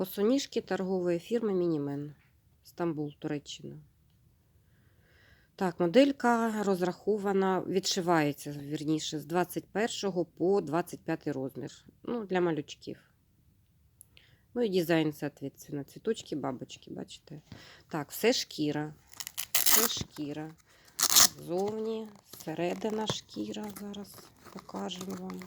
Босоніжки торгової фірми Мінімен. Стамбул, Туреччина. Так, моделька розрахована, відшивається, вірніше, з 21 по 25 розмір. Ну, для малючків. Ну і дизайн, соответственно. Цвіточки, бабочки, бачите? Так, все шкіра. Все шкіра. Зовні, середина шкіра. Зараз покажемо вам.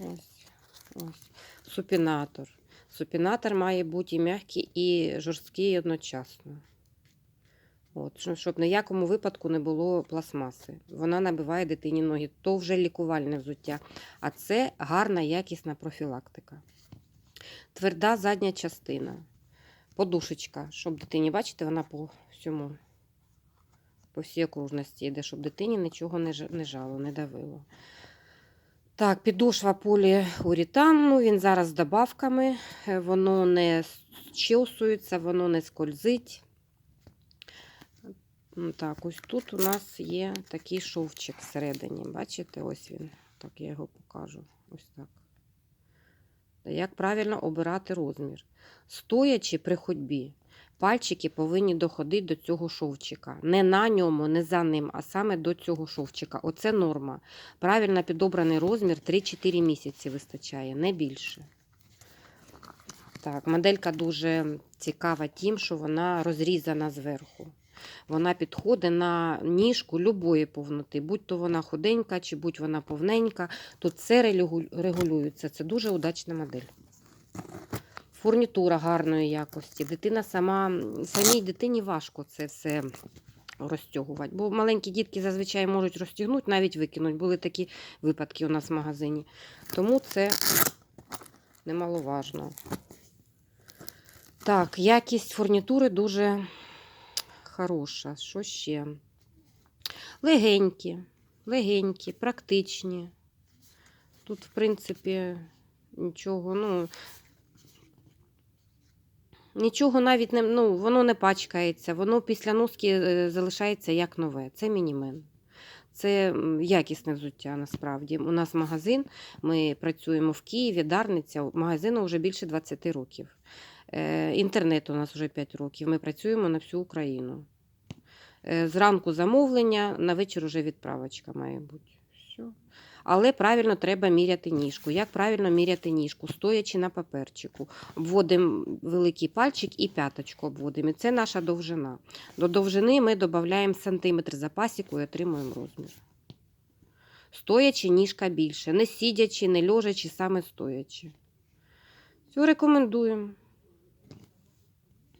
Ось, ось. Супінатор. Супінатор має бути і м'який, і жорсткий одночасно. От, щоб- щоб ні в якому випадку не було пластмаси. Вона набиває дитині ноги. То вже лікувальне взуття. А це гарна якісна профілактика. Тверда задня частина. Подушечка, щоб дитині, бачите, вона по всьому, по всій окружності йде, щоб дитині нічого не жало, не давило. Так, підошва поліуретан, ну він зараз з добавками, е, воно не щелсується, воно не скользить. Так, ось тут у нас є такий шовчик всередині. Бачите, ось він. Так, я його покажу. Ось так. Як правильно обирати розмір? Стоячи при ходьбі, пальчики повинні доходити до цього шовчика. Не на ньому, не за ним, а саме до цього шовчика. Оце норма. Правильно підобраний розмір 3-4 місяці вистачає, не більше. Так, моделька дуже цікава тим, що вона розрізана зверху. Вона підходить на ніжку любої повноти, будь то вона худенька, чи будь вона повненька. Тут все регулюється. Це дуже удачна модель. Фурнітура гарної якості. Дитина сама, самій дитині важко це все розтягувати. Бо маленькі дітки зазвичай можуть розтягнути, навіть викинуть. Були такі випадки у нас в магазині. Тому це немаловажно. Так, якість фурнітури дуже хороша. Що ще? Легенькі, легенькі, практичні. Тут, в принципі, нічого, ну. Нічого навіть не, ну, воно не пачкається, воно після носки е, залишається як нове. Це мінімен. Це якісне взуття насправді. У нас магазин, ми працюємо в Києві, Дарниця, магазину вже більше 20 років. Е, Інтернет у нас вже 5 років. Ми працюємо на всю Україну. Е, Зранку замовлення, на вечір уже відправочка має бути. Все. Але правильно треба міряти ніжку. Як правильно міряти ніжку? Стоячи на паперчику. Обводимо великий пальчик і п'яточку обводимо. І це наша довжина. До довжини ми додаємо сантиметр за пасіку і отримуємо розмір. Стоячи ніжка більше. Не сидячи, не лежачи, саме стоячи. Все рекомендуємо.